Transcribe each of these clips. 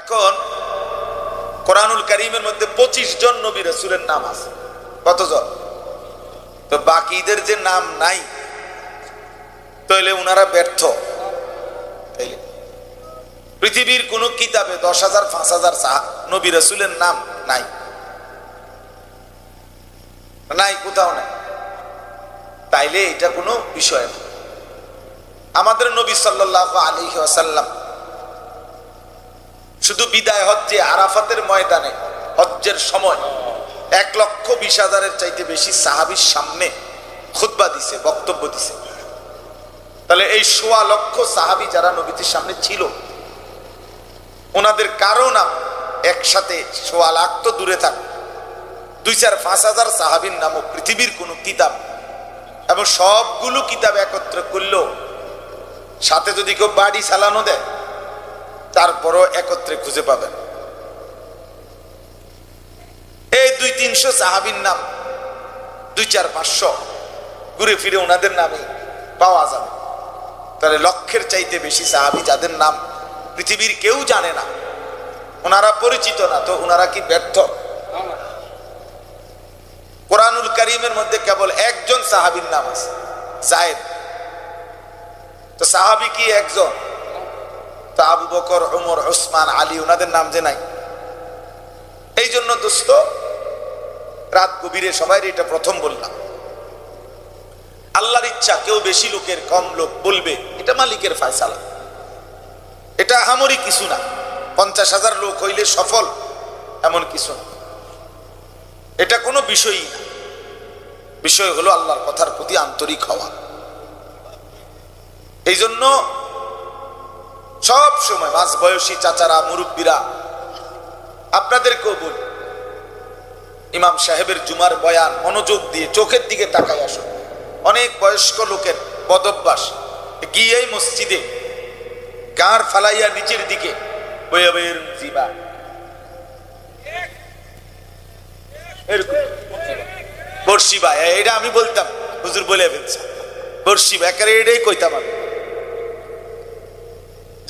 এখন কোরআনুল করিমের মধ্যে পঁচিশ জন নবী রসুলের নাম আছে। কতজন? তো বাকিদের যে নাম নাই তাহলে উনারা ব্যর্থ। তাইলে পৃথিবীর কোন কিতাবে দশ হাজার, পাঁচ হাজার নবী রসুলের নাম নাই। নাই, কোথাও নাই। তাইলে এটা কোনো বিষয় না। আমাদের নবী সাল্লাহ আলী আসাল্লাম শুধু বিদায় হজ্জে আরাফাতের ময়দানে, হজ্জের সময় এক লক্ষ বিশ হাজারের চাইতে বেশি সাহাবির সামনে খুদ্া দিছে, বক্তব্য দিছে। তাহলে এই সোয়া লক্ষ সাহাবি যারা নবীদের সামনে ছিল, ওনাদের কারও নাম একসাথে সোয়া লাখ তো দূরে থাক। দুই চার পাঁচ হাজার সাহাবির নামও পৃথিবীর কোনো কিতাব এবং সবগুলো কিতাব একত্র করলেও সাথে যদি কেউ বাড়ি চালানো দেয় তারপরও একত্রে খুঁজে পাবেন। এই দুই তিনশো সাহাবির নাম, দুই চার পাঁচশো, ঘুরে ফিরে ওনাদের নামে পাওয়া যাবে। তাহলে লক্ষের চাইতে বেশি সাহাবি যাদের নাম পৃথিবীর কেউ জানে না ওনারা পরিচিত না, তো ওনারা কি ব্যর্থ? কোরআনুল করিমের মধ্যে কেবল একজন সাহাবির নাম আছে তো সাহাবি কি একজন? তো আবু বকর ওমর ওসমান আলী ওনাদের নাম যে নাই। এই জন্য দোস্ত রাত গভীরে সবাই এটা প্রথম বললাম। আল্লাহর ইচ্ছা, কেউ বেশি লোকের, কম লোক বলবে, এটা মালিকের ফায়সালা। এটা হামরি কিছু না। পঞ্চাশ হাজার লোক হইলে সফল, এমন কিছু না। এটা কোনো বিষয়ই না। বিষয় হলো আল্লাহর কথার প্রতি আন্তরিক হওয়া। এই জন্য সব সময় মাঝ বয়সী চাচারা, মুরব্বীরা, আপনাদেরকেও বলি, ইমাম সাহেবের জুমার বয়ান মনোযোগ দিয়ে চোখের দিকে তাকাই আসুন। অনেক বয়স্ক লোকের বদভ্যাস গিয়েই মসজিদে গাঁর ফালাইয়া নিচের দিকে জিবা। বর্ষিবা এটা আমি বলতাম, হুজুর বলে ফেলছে। বর্ষিবা একেবারে এটাই কইতাম আমি।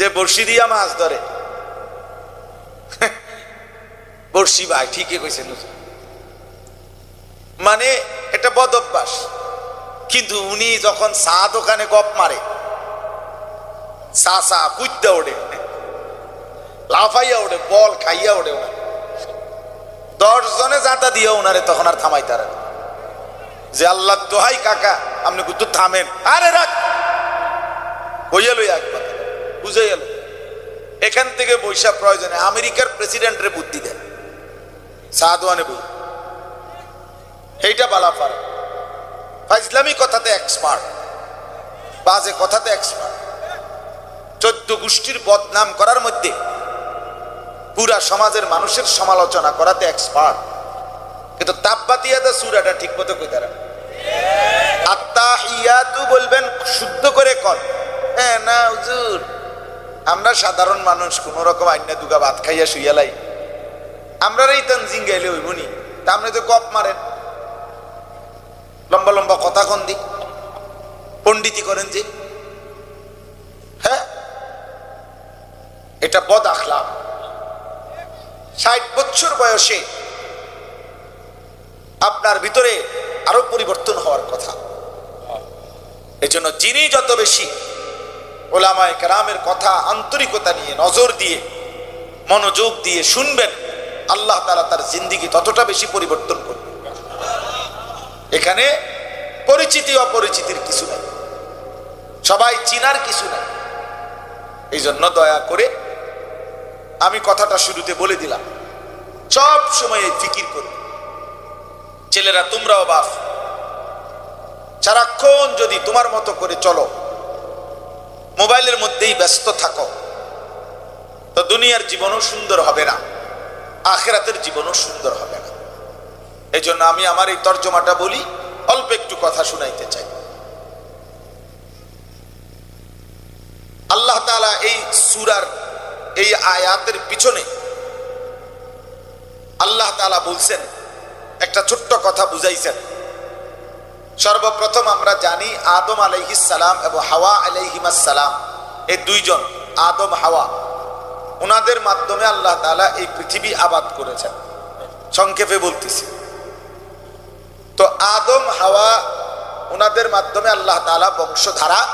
যে বর্ষি দিয়া মাছ ধরে। বর্ষি ভাই, ঠিকই কইছেন মানে এটা বদ অভ্যাস। কিন্তু উনি যখন চা দোকানে গপ মারে, চা চা কুদ্দা ওড়ে, লাফাইয়া ওড়ে, বল খাইয়া ওড়ে ওনার। দশ জনে যাতা দিয়ে ওনারে তখন আর থামাই তারা যে আল্লাহ দোহাই কাকা, আপনি কিন্তু থামেন। আরে রাখ! বইয়া লই একবার। বুঝে গেল? এখান থেকে বৈশা প্রয়োজনে আমেরিকার প্রেসিডেন্টের বুদ্ধি দেন। সাদওয়ানে বই এইটা বালা পারে ইসলামী কথাতে এক্সপার্ট বাজে কথাতে এক্সপার্ট চোদ্দ গোষ্ঠীর বদনাম করার মধ্যে পুরা সমাজের মানুষের সমালোচনা করাতে এক্সপার্ট কিন্তু তাপবাতিয়াতে সুরাটা ঠিক মতো কই তারা আত্মা ইয়াতু বলবেন, শুদ্ধ করে কর হ্যাঁ না, হুজুর। আমরা সাধারণ মানুষ, কোন রকম আইনা দুগা ভাত খাইয়া শুইয়ালাই আমরা এই তানজিং গাইলে হইবনি। তা আপনি তো কপ মারেন। লম্বা লম্বা কথা কন দি। পণ্ডিতি করেন যে। হ্যাঁ? এটা বদ আখলাম ষাট বছর বয়সে আপনার ভিতরে আরও পরিবর্তন হওয়ার কথা। এজন্য যিনি যত বেশি ওলামায় কেরামের কথা আন্তরিকতা নিয়ে, নজর দিয়ে, মনোযোগ দিয়ে শুনবেন, আল্লাহ তালা তার জিন্দিগি ততটা বেশি পরিবর্তন করবে। এখানে পরিচিতি অপরিচিতির কিছু নাই। সবাই চিনার কিছু নাই। এই জন্য দয়া করে আমি কথাটা শুরুতে বলে দিলাম। সব সময় ফিকির করি। ছেলেরা তোমরাও বাপ সারাক্ষণ যদি তোমার মতো করে চলো মোবাইলের মধ্যেই ব্যস্ত থাকো। তো দুনিয়ার জীবনও সুন্দর হবে না, আখেরাতের জীবনও সুন্দর হবে না। এই জন্য আমি আমার এই তর্জমাটা বলি, অল্প একটু কথা শুনাইতে চাই। আল্লাহ তালা এই সুরার, এই আয়াতের পিছনে আল্লাহ তালা বলছেন, একটা ছোট্ট কথা বুঝাইছেন। সর্বপ্রথম আমরা জানি আদম আলাইহিস সালাম এবং হাওয়া আলাইহিমাস সালাম। এই দুইজন, আদম, হাওয়া। ওনাদের মাধ্যমে আল্লাহ তালা এই পৃথিবী আবাদ করেছেন। সংক্ষেপে বলতেছি। তো আদম, হাওয়া ওনাদের মাধ্যমে আল্লাহ তাআলা বংশধারা,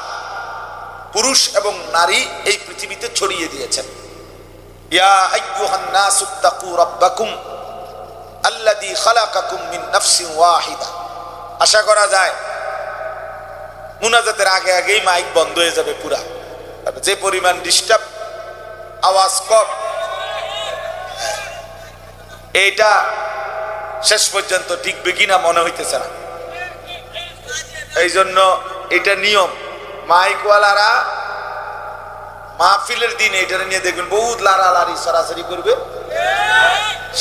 পুরুষ এবং নারী এই পৃথিবীতে ছড়িয়ে দিয়েছেন। ইয়া আল্লাযী খালাকাকুম মিন নাফসিন ওয়াহিদা। আশা করা যায়, মুনাজাতের আগে আগেই মাইক বন্ধ হয়ে যাবে পুরা। যে পরিমাণ ডিস্টার্ব আওয়াজ কম, এইটা শেষ পর্যন্ত টিকবে কিনা মনে হইতেছে না। এই জন্য এটা নিয়ম। মাইকওয়ালারা মাহফিলের দিন এটা নিয়ে দেখবেন, বহুত লাড়ালাড়ি, সরাসরি করবে।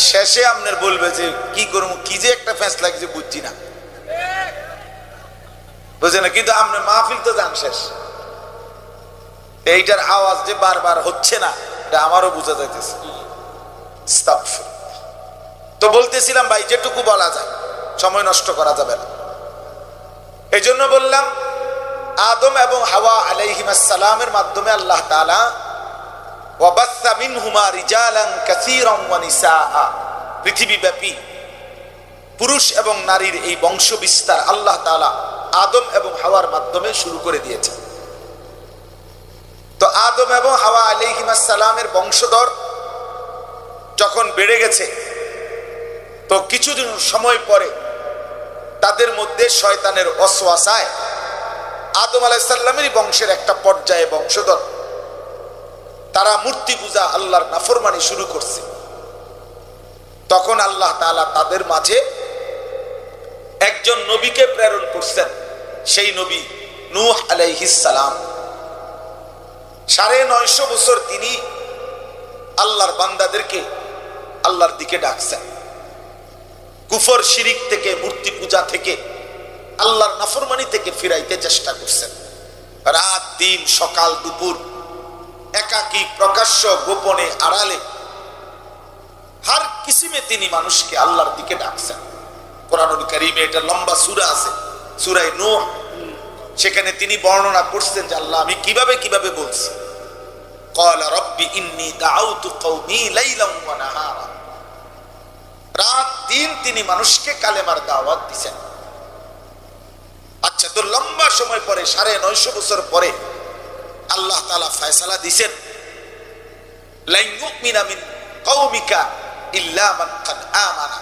শেষে আপনার বলবে যে, কি করব? কি যে একটা ফ্যাঁস লাগছে বুঝছি না। বুঝে না? কিন্তু আপনার মাহফিল তো যান শেষ। এইটার আওয়াজ যে বারবার হচ্ছে না, এটা আমারও বোঝা যাইতেছে। তো বলতেছিলাম, ভাই, যেটুকু বলা যায়, সময় নষ্ট করা যাবে না। এই জন্য বললাম, আদম এবং হাওয়া আলাইহিমাসালামের মাধ্যমে আল্লাহ নিসাআ। পৃথিবীব্যাপী পুরুষ এবং নারীর এই বংশ বিস্তার আল্লাহ তাআলা আদম এবং হাওয়ার মাধ্যমে শুরু করে দিয়েছেন তো আদম এবং হাওয়া আলাইহিমাসালামের বংশধর যখন বেড়ে গেছে, তো কিছুদিন সময় পরে তাদের মধ্যে শয়তানের অসওয়াসায় আদম আলাইসাল্লামেরই বংশের একটা পর্যায়ে বংশধর। তারা মূর্তি পূজা আল্লাহর নাফরমানি শুরু করছে। তখন আল্লাহ তাআলা তাদের মাঝে একজন নবীকে প্রেরণ করছেন। সেই নবী নূহ সালাম। সাড়ে নয়শো বছর তিনি আল্লাহর বান্দাদেরকে আল্লাহর দিকে ডাকছেন। কুফর শিরিক থেকে, মূর্তি পূজা থেকে, আল্লাহর নাফরমানি থেকে ফিরাইতে চেষ্টা করছেন। রাত, দিন, সকাল, দুপুর একাকী, প্রকাশ্য, গোপনে, আড়ালে হার কিসিমে তিনি মানুষকে আল্লাহর দিকে ডাকছেন। কোরআনুল কারিমে এটা লম্বা সুরা আছে। সুরাই নোহ, সেখানে তিনি বর্ণনা করছেন যে আল্লাহ, আমি কীভাবে কীভাবে বলছি। কলা রব্বি ইন্নি দাউতু কওমি লাইলাম রাত দিন তিনি মানুষকে কালেমার দাওয়াত দিছেন। আচ্ছা তো লম্বা সময় পরে, সাড়ে নয়শো বছর পরে আল্লাহ তালা ফয়সালা দিছেন। লাইমুক মিনামিন কৌমিকা ইল্লা মান কাদ আমানা।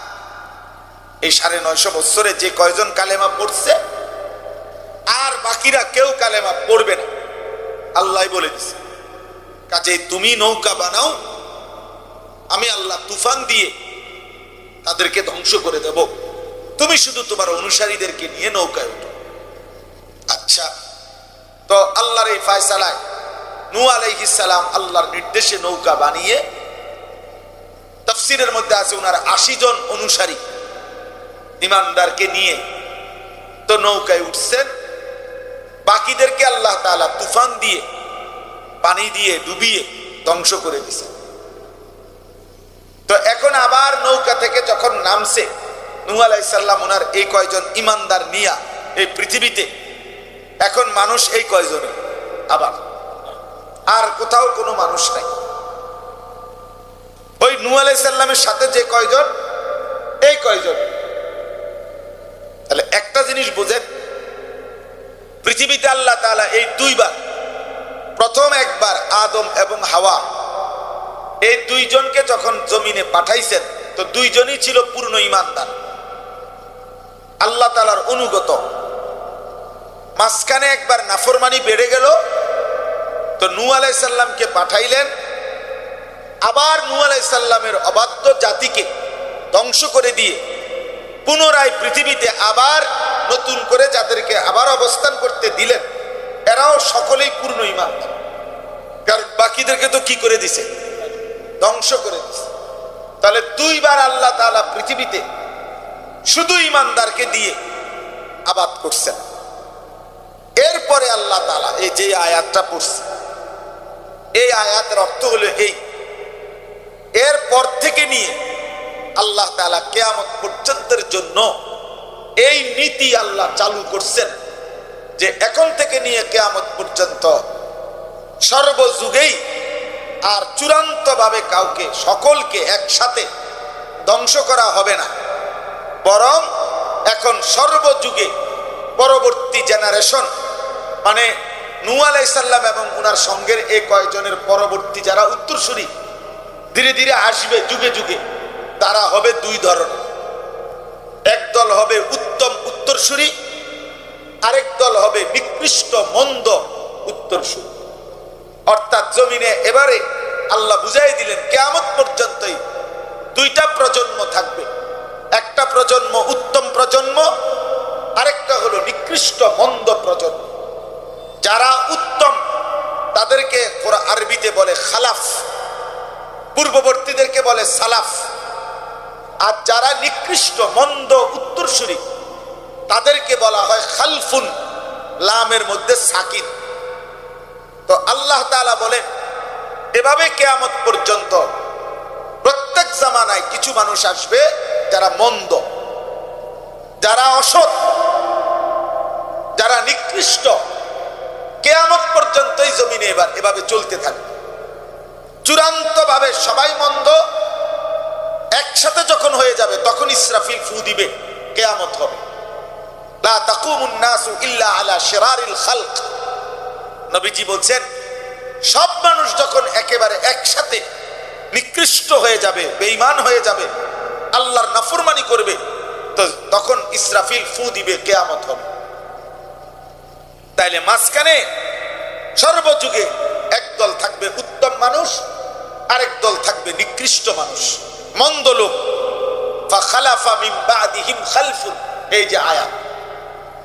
এই সাড়ে নয়শো বৎসরে যে কয়জন কালেমা পড়ছে, আর বাকিরা কেউ কালেমা পড়বে না। আল্লাহ বলে দিছে কাজে তুমি নৌকা বানাও, আমি আল্লাহ তুফান দিয়ে তাদেরকে ধ্বংস করে দেব। তুমি শুধু তোমার অনুসারীদেরকে নিয়ে নৌকায় উঠো। আচ্ছা তো আল্লাহর এই ফায়সালায় নু সালাম আল্লাহর নির্দেশে নৌকা বানিয়ে তফসিরের মধ্যে আছে ওনার আশি জন অনুসারী। ইমানদারকে নিয়ে তো নৌকায় উঠছেন। বাকিদেরকে আল্লাহ তাআলা তুফান দিয়ে, পানি দিয়ে ডুবিয়ে ধ্বংস করে দিছে তো এখন আবার নৌকা থেকে যখন নামছে, নূহ আলাইসাল্লাম ওনার এই কয়জন ইমানদার নিয়া এই পৃথিবীতে, এখন মানুষ এই কয়জনে? আবার। আর কোথাও কোনো মানুষ নাই। ওই নূহ আলাইসাল্লামের সাথে যে কয়জন, এই কয়জন? তাহলে একটা জিনিস বোঝেন, পৃথিবীতে আল্লাহ তাআলা এই দুইবার, প্রথম একবার আদম এবং হাওয়া, এই দুইজনকে যখন জমিনে পাঠাইছেন, তো দুইজনই ছিল পূর্ণ ইমানদার আল্লাহ তালার অনুগত। মাঝখানে একবার নাফরমানি বেড়ে গেল, তো নু আলাইসাল্লামকে পাঠাইলেন। আবার নু আলাইসাল্লামের অবাধ্য জাতিকে ধ্বংস করে দিয়ে পুনরায় পৃথিবীতে আবার নতুন করে যাদেরকে আবার অবস্থান করতে দিলেন, এরাও সকলেই পূর্ণ ইমানদার কারণ বাকিদেরকে তো কি করে দিছে? ধ্বংস করে দিছে। তাহলে দুইবার আল্লাহ তাআলা পৃথিবীতে শুধু ইমানদারকে দিয়ে আবাদ করছেন। এরপরে আল্লাহ তাআলা এই যে আয়াতটা পড়ছে, এই আয়াতের অর্থ হলো এই। এরপর থেকে নিয়ে আল্লাহ তালা কেয়ামত পর্যন্তের জন্য এই নীতি আল্লাহ চালু করছেন যে এখন থেকে নিয়ে কেয়ামত পর্যন্ত সর্বযুগেই আর চূড়ান্তভাবে কাউকে, সকলকে একসাথে ধ্বংস করা হবে না। বরং এখন সর্বযুগে পরবর্তী জেনারেশন মানে নু আলাইসাল্লাম এবং উনার সঙ্গের এই কয়জনের পরবর্তী যারা উত্তরসূরি, ধীরে ধীরে আসবে যুগে যুগে। তারা হবে দুই ধরনের একদল হবে উত্তম উত্তরসূরি, আরেক দল হবে নিকৃষ্ট মন্দ উত্তরসূরি। অর্থাৎ জমিনে এবারে আল্লাহ বুঝাই দিলেন, কেয়ামত পর্যন্তই দুইটা প্রজন্ম থাকবে। একটা প্রজন্ম উত্তম প্রজন্ম, আরেকটা হলো নিকৃষ্ট মন্দ প্রজন্ম। যারা উত্তম, তাদেরকে আরবিতে বলে খালাফ, পূর্ববর্তীদেরকে বলে সালাফ। আর যারা নিকৃষ্ট, মন্দ, উত্তরসূরি, তাদেরকে বলা হয় খালফুন, লামের মধ্যে সাকিন। তো আল্লাহ তাআলা বলেন, এভাবে কেয়ামত পর্যন্ত প্রত্যেক জামানায় কিছু মানুষ আসবে যারা মন্দ, যারা অসৎ, যারা নিকৃষ্ট। কেয়ামত পর্যন্তই জমিনে এবার এভাবে চলতে থাকবে। চূড়ান্ত ভাবে সবাই মন্দ একসাথে যখন হয়ে যাবে, তখন ইসরাফিল ফু দিবে, কেয়ামত হবে। নবীজি বলছেন, সব মানুষ যখন একেবারে একসাথে নিকৃষ্ট হয়ে যাবে, বেঈমান হয়ে যাবে, আল্লাহর নাফরমানি করবে তখন ইসরাফিল ফু দিবে, কেয়ামত হবে। তাইলে মাঝখানে সর্বযুগে একদল থাকবে উত্তম মানুষ, আরেক দল থাকবে নিকৃষ্ট মানুষ। মন্দ লোক। খালফুন। এই যে আয়াত।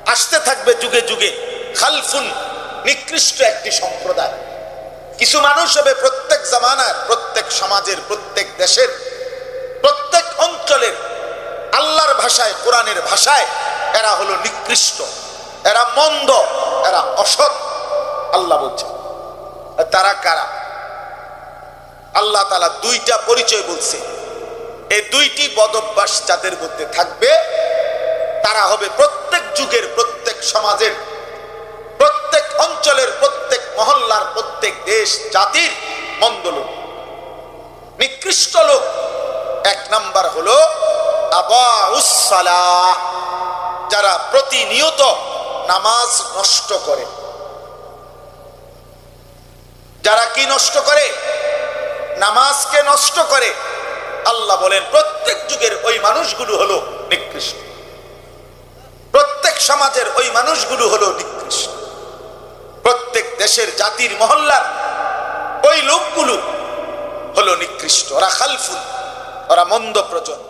আসতে থাকবে যুগে যুগে খালফুন, নিকৃষ্ট একটি সম্প্রদায়। কিছু মানুষ হবে প্রত্যেক জামানার, প্রত্যেক সমাজের, প্রত্যেক দেশের, প্রত্যেক অঞ্চলের। আল্লাহর ভাষায়, কোরআনের ভাষায় এরা হলো নিকৃষ্ট। এরা মন্দ, এরা অসৎ। আল্লাহ বলছে তারা কারা? আল্লাহ তালা দুইটা পরিচয় বলছে। এই দুইটি বদভ্যাস যাদের মধ্যে থাকবে, তারা হবে প্রত্যেক যুগের প্রত্যেক সমাজের, প্রত্যেক অঞ্চলের, প্রত্যেক মহল্লার, প্রত্যেক দেশ, জাতির মন্দ লোক। নিকৃষ্ট লোক এক নাম্বার হলো আবাউসালাহ যারা প্রতিনিয়ত নামাজ নষ্ট করে। যারা কি নষ্ট করে? নামাজকে নষ্ট করে। আল্লাহ বলেন, প্রত্যেক যুগের ওই মানুষগুলো হলো নিকৃষ্ট। প্রত্যেক সমাজের ওই মানুষগুলো হলো নিকৃষ্ট। প্রত্যেক দেশের জাতির মহল্লার ওই লোকগুলো হলো নিকৃষ্ট। ওরা খালফুল, ওরা মন্দ প্রজন্ম।